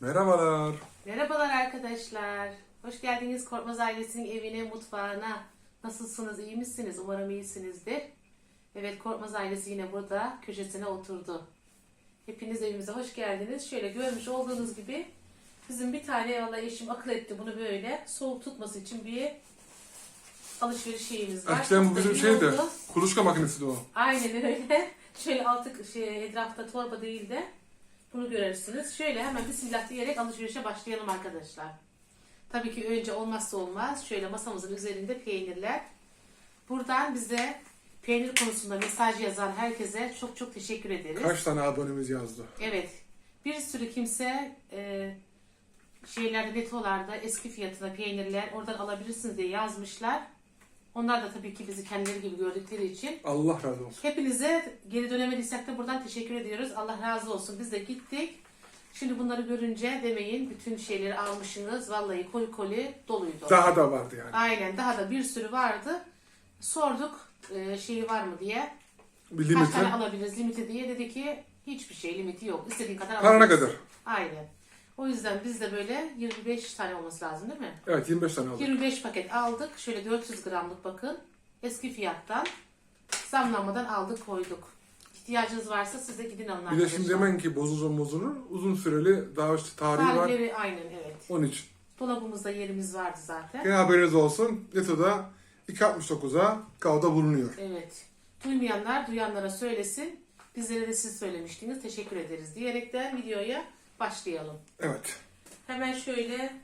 Merhabalar. Merhabalar arkadaşlar. Hoş geldiniz Korkmaz ailesinin evine, mutfağına. Nasılsınız, iyi misiniz? Umarım iyisinizdir. Evet, Korkmaz ailesi yine burada köşesine oturdu. Hepiniz evimize hoş geldiniz. Şöyle görmüş olduğunuz gibi bizim bir tane vallahi eşim akıl etti bunu böyle soğuk tutması için bir alışveriş şeyimiz var. Eskiden bu bizim şeydi. oldu. Kuluçka makinesi de o. Aynen öyle. Şöyle altı şey, etrafta torba değil de bunu görürsünüz. Şöyle hemen bismillah diyerek alışverişe başlayalım arkadaşlar. Tabii ki önce olmazsa olmaz. Şöyle masamızın üzerinde peynirler. Buradan bize peynir konusunda mesaj yazan herkese çok çok teşekkür ederiz. Kaç tane abonemiz yazdı? Evet. Bir sürü kimse e, şeylerde detolarda eski fiyatına peynirler oradan alabilirsiniz diye yazmışlar. Onlar da tabii ki bizi kendileri gibi gördükleri için Allah razı olsun. Hepinize geri dönemediysek de buradan teşekkür ediyoruz. Allah razı olsun. Biz de gittik. Şimdi bunları görünce demeyin bütün şeyleri almışsınız. Vallahi koli koli doluydu. Daha da vardı yani. Aynen daha da bir sürü vardı. Sorduk e, şeyi var mı diye. Bir Kaç limiti. tane alabiliriz limiti diye. Dedi ki hiçbir şey limiti yok. İstediğin kadar Parana alabilirsin. kadar. Aynen. O yüzden biz de böyle 25 tane olması lazım değil mi? Evet 25 tane aldık. 25 paket aldık. Şöyle 400 gramlık bakın. Eski fiyattan zamlanmadan aldık koyduk. İhtiyacınız varsa siz de gidin alın Bir de arkadaşlar. şimdi hemen ki bozulur bozulur. Uzun süreli daha işte tarihi var. Tarihleri aynen evet. Onun için. Dolabımızda yerimiz vardı zaten. Gene haberiniz olsun. Neto'da 2.69'a kavda bulunuyor. Evet. Duymayanlar duyanlara söylesin. Bizlere de siz söylemiştiniz. Teşekkür ederiz diyerekten videoya başlayalım. Evet. Hemen şöyle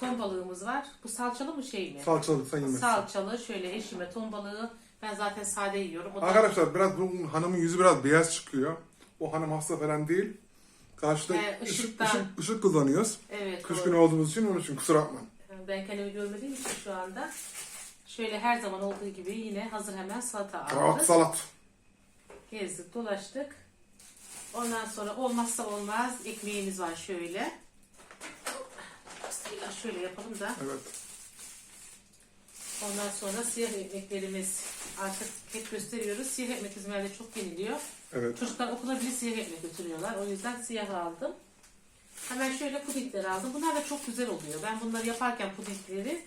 ton balığımız var. Bu salçalı mı şey mi? Salçalı sen yemezsin. Salçalı. Şöyle eşime ton balığı. Ben zaten sade yiyorum. O da Arkadaşlar biraz bu hanımın yüzü biraz beyaz çıkıyor. O hanım hasta falan değil. Karşıda He, ışık, ışıktan. ışık, ışık kullanıyoruz. Evet. Kış doğru. günü olduğumuz için onun için kusura bakmayın. Ben kendimi görmediğim için şu anda şöyle her zaman olduğu gibi yine hazır hemen salata aldık. salat. Gezdik dolaştık. Ondan sonra olmazsa olmaz ekmeğimiz var şöyle. Bismillah şöyle yapalım da. Evet. Ondan sonra siyah ekmeklerimiz artık hep gösteriyoruz. Siyah ekmek İzmir'de çok yeniliyor. Evet. Çocuklar okula bile siyah ekmek götürüyorlar. O yüzden siyah aldım. Hemen şöyle pudingleri aldım. Bunlar da çok güzel oluyor. Ben bunları yaparken pudingleri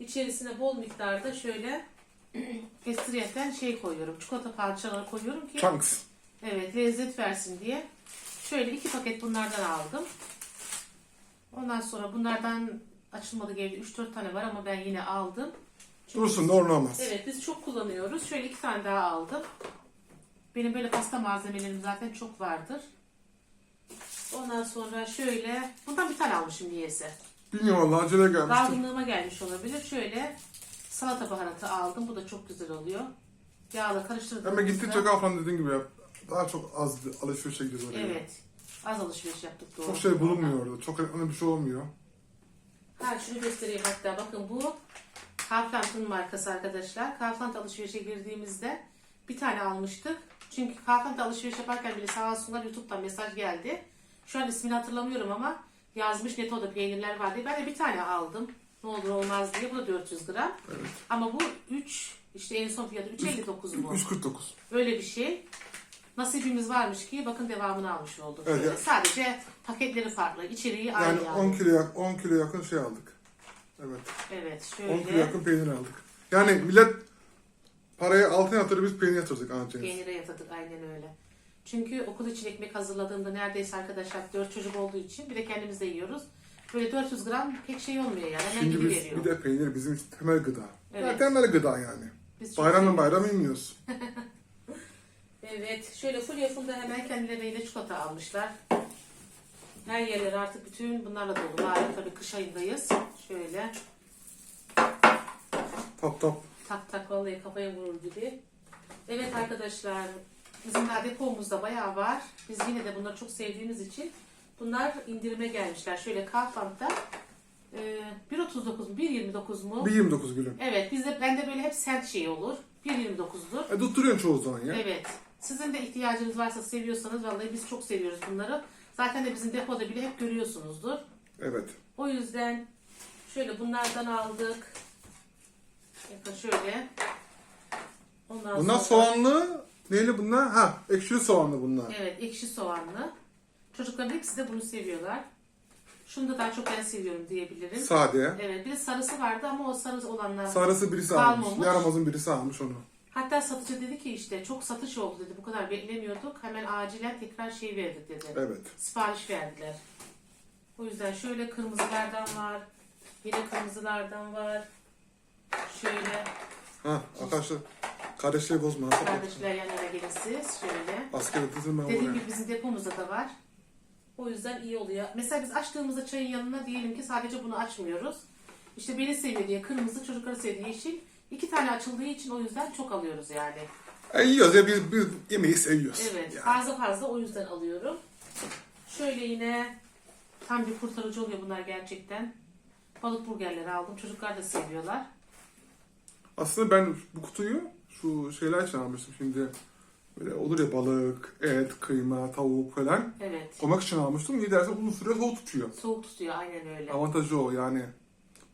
içerisine bol miktarda şöyle kestiriyeten şey koyuyorum. Çikolata parçaları koyuyorum ki Chunks. Evet lezzet versin diye. Şöyle iki paket bunlardan aldım. Ondan sonra bunlardan açılmadı evde 3-4 tane var ama ben yine aldım. Çünkü Dursun orna olmaz. Evet biz çok kullanıyoruz. Şöyle iki tane daha aldım. Benim böyle pasta malzemelerim zaten çok vardır. Ondan sonra şöyle bundan bir tane almışım niyeyse. Bilmiyorum valla acele gelmiştim. Dalgınlığıma gelmiş olabilir. Şöyle salata baharatı aldım. Bu da çok güzel oluyor. Yağla karıştırdım. Hemen gittikçe kafam dediğin gibi yap. Daha çok az alışverişe gidiyoruz oraya. Evet. Az alışveriş yaptık doğru. Çok şey bulunmuyor orada. Çok önemli bir şey olmuyor. Ha şunu göstereyim hatta bakın bu Kaufland'ın markası arkadaşlar. Kaufland alışverişe girdiğimizde bir tane almıştık. Çünkü Kaufland alışveriş yaparken bile sağ olsunlar YouTube'dan mesaj geldi. Şu an ismini hatırlamıyorum ama yazmış Neto'da peynirler var diye. Ben de bir tane aldım. Ne olur olmaz diye. Bu da 400 gram. Ama bu 3 işte en son fiyatı 3.59 mu? 349. Öyle bir şey. Nasibimiz varmış ki bakın devamını almış olduk. Evet, Şöyle. Sadece paketleri farklı, içeriği aynı Yani yani. 10 kilo, yak- 10 kilo yakın şey aldık. Evet. Evet 10 kilo şöyle yakın peynir aldık. Yani millet parayı altın yatırır biz peynir yatırdık anlayacağınız. peynire yatırdık aynen öyle. Çünkü okul için ekmek hazırladığımda neredeyse arkadaşlar 4 çocuk olduğu için bir de kendimiz de yiyoruz. Böyle 400 gram pek şey olmuyor yani. Hemen Şimdi biz gidiveriyor. bir de peynir bizim için temel gıda. Ya Evet. temel gıda yani. Biz çok Bayramın seviyoruz. Evet şöyle full yapımda hemen kendilerine çikolata almışlar. Her yerler artık bütün bunlarla dolu. Malum tabii kış ayındayız. Şöyle Tap tap. tak tak vallahi kafaya vurur gibi. Evet arkadaşlar bizim daha depomuzda bayağı var. Biz yine de bunları çok sevdiğimiz için bunlar indirime gelmişler. Şöyle Kaufland'da e, 1.39 mu 1.29 mu? Bir 29 gülüm. Evet bizde bende böyle hep sent şey olur. 1.29'dur. E tutturuyorsun çoğu zaman ya. Evet. Sizin de ihtiyacınız varsa seviyorsanız vallahi biz çok seviyoruz bunları. Zaten de bizim depoda bile hep görüyorsunuzdur. Evet. O yüzden şöyle bunlardan aldık. Bakın şöyle. Ondan Bunlar sonra- soğanlı. Neyli bunlar? Ha ekşili soğanlı bunlar. Evet ekşi soğanlı. Çocukların hepsi de bunu seviyorlar. Şunu da daha çok ben seviyorum diyebilirim. Sade. Evet bir de sarısı vardı ama o sarı olanlar Sarısı birisi almış. Kalmamış. Yaramazın birisi almış onu. Hatta satıcı dedi ki işte çok satış oldu dedi. Bu kadar beklemiyorduk. Hemen acilen tekrar şey verdik dedi. Evet. Sipariş verdiler. O yüzden şöyle kırmızılardan var. Yine kırmızılardan var. Şöyle Ha arkadaşlar kardeşleri bozma. Kardeşler yan yana gelin siz. Şöyle. Asker ötesini ben Dediğim gibi bizim depomuzda da var. O yüzden iyi oluyor. Mesela biz açtığımızda çayın yanına diyelim ki sadece bunu açmıyoruz. İşte beni seviyor diye kırmızı, çocukları seviyor yeşil. İki tane açıldığı için o yüzden çok alıyoruz yani. E, yiyoruz ya biz, biz yemeği seviyoruz. Evet, Yani. fazla fazla o yüzden alıyorum. Şöyle yine tam bir kurtarıcı oluyor bunlar gerçekten. Balık burgerleri aldım. Çocuklar da seviyorlar. Aslında ben bu kutuyu şu şeyler için almıştım şimdi. Böyle olur ya balık, et, kıyma, tavuk falan. Evet. Koymak için almıştım. İyi derse uzun süre soğuk tutuyor. Soğuk tutuyor aynen öyle. Avantajı o yani.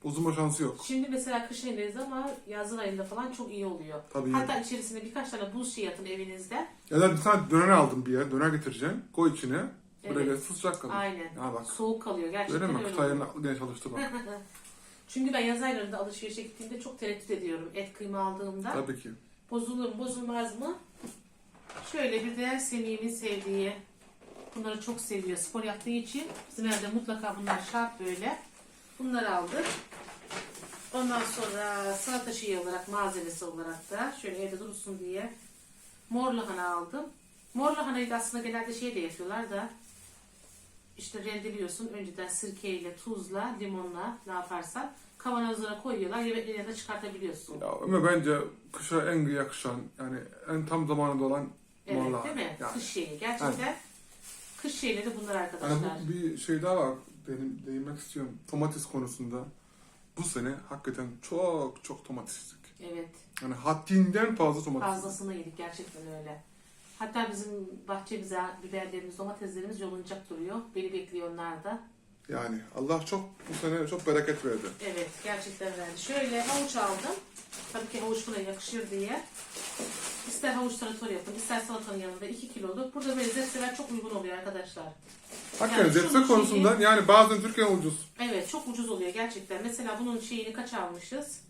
Bozulma şansı yok. Şimdi mesela kış ayındayız ama yazın ayında falan çok iyi oluyor. Tabii. Hatta içerisine birkaç tane buz şey atın evinizde. Ya da bir tane döner aldım bir yer. Döner getireceğim. Koy içine. Böyle Evet. sıcak kalır. Aynen. Ya bak. Soğuk kalıyor gerçekten Öyle mi? öyle aklı gene çalıştı bak. Çünkü ben yaz aylarında alışverişe gittiğimde çok tereddüt ediyorum et kıyma aldığımda. Tabii ki. Bozulur mu bozulmaz mı? Şöyle bir de Semih'imin sevdiği. Bunları çok seviyor. Spor yaptığı için bizim evde mutlaka bunlar şart böyle. Bunları aldık. Ondan sonra salata şeyi olarak malzemesi olarak da şöyle evde dursun diye mor lahana aldım. Mor lahanayı da aslında genelde şey de yapıyorlar da işte rendeliyorsun önceden sirkeyle, tuzla, limonla ne yaparsan kavanozlara koyuyorlar yemeklerine de çıkartabiliyorsun. Ya ama bence kışa en yakışan yani en tam zamanında olan Evet morlar. değil mi? Yani. Kış şeyi. Gerçekten kış şeyleri bunlar Yani arkadaşlar. bu bir şey daha var. Benim değinmek istiyorum. Domates konusunda. Bu sene hakikaten çok çok domateslik. Evet. Yani haddinden fazla domates. Fazlasını yedik gerçekten öyle. Hatta bizim bahçemize biberlerimiz, domateslerimiz yolunacak duruyor. Beni bekliyor onlar da. Yani Allah çok bu sene çok bereket verdi. Evet gerçekten verdi. Şöyle havuç aldım. Tabii ki havuç buna yakışır diye. İster havuç tarator yapın, ister salatanın yanında 2 kiloluk. Burada böyle zepseler çok uygun oluyor arkadaşlar. Hakikaten Yani zepse şunun konusundan yani bazen Türkiye ucuz. Evet çok ucuz oluyor gerçekten. Mesela bunun şeyini kaç almışız?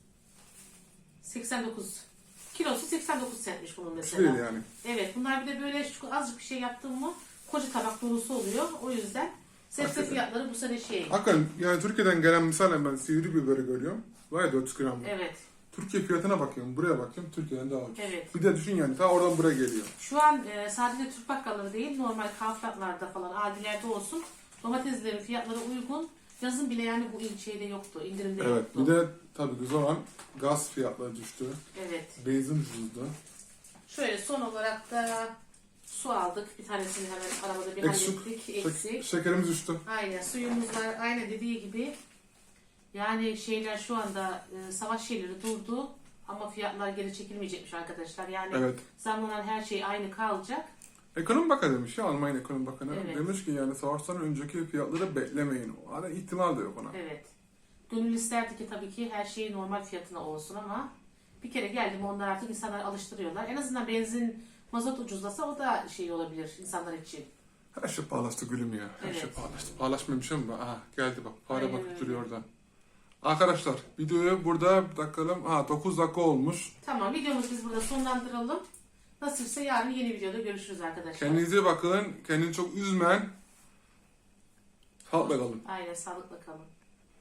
89. Kilosu 89 centmiş bunun mesela. Değil yani. Evet bunlar bir de böyle azıcık bir şey yaptın mı koca tabak dolusu oluyor. O yüzden sebze fiyatları bu sene şey. Hakikaten yani Türkiye'den gelen misal ben sivri biberi görüyorum. Var ya 400 gram. Evet. Türkiye fiyatına bakıyorum. Buraya bakıyorum. Türkiye'den daha ucuz. Evet. Bir de düşün yani ta oradan buraya geliyor. Şu an e, sadece Türk bakkalları değil normal kaflatlarda falan adilerde olsun domateslerin fiyatları uygun. Yazın bile yani bu şeyde yoktu. indirimde Evet. yoktu. Bir de tabii güzel olan gaz fiyatları düştü. Evet. Benzin ucuzdu. Şöyle son olarak da su aldık. Bir tanesini hemen arabada bir Eksik. hallettik. Eksik. şekerimiz düştü. Aynen suyumuz var. Aynen dediği gibi. Yani şeyler şu anda e, savaş şeyleri durdu. Ama fiyatlar geri çekilmeyecekmiş arkadaşlar. Yani Evet. zamlanan her şey aynı kalacak. Ekonomi Bakanı demiş ya Almanya Ekonomi Bakanı. Evet. Demiş ki yani savaştan önceki fiyatları beklemeyin. O ara ihtimal de yok ona. Evet. Gönül isterdi ki tabii ki her şey normal fiyatına olsun ama bir kere geldi mi onlar artık insanlar alıştırıyorlar. En azından benzin, mazot ucuzlasa o da şey olabilir insanlar için. Her şey pahalaştı gülüm ya. Her Evet. şey pahalaştı. Pahalaşmamış ama aha geldi bak. Para Aynen bakıp öyle. duruyor orada. Arkadaşlar videoyu burada bakalım. Ha 9 dakika olmuş. Tamam videomuzu biz burada sonlandıralım. Nasipse yarın yeni videoda görüşürüz arkadaşlar. Kendinize bakın. Kendinizi çok üzmeyin. Sağlıkla kalın. Aynen sağlıkla kalın.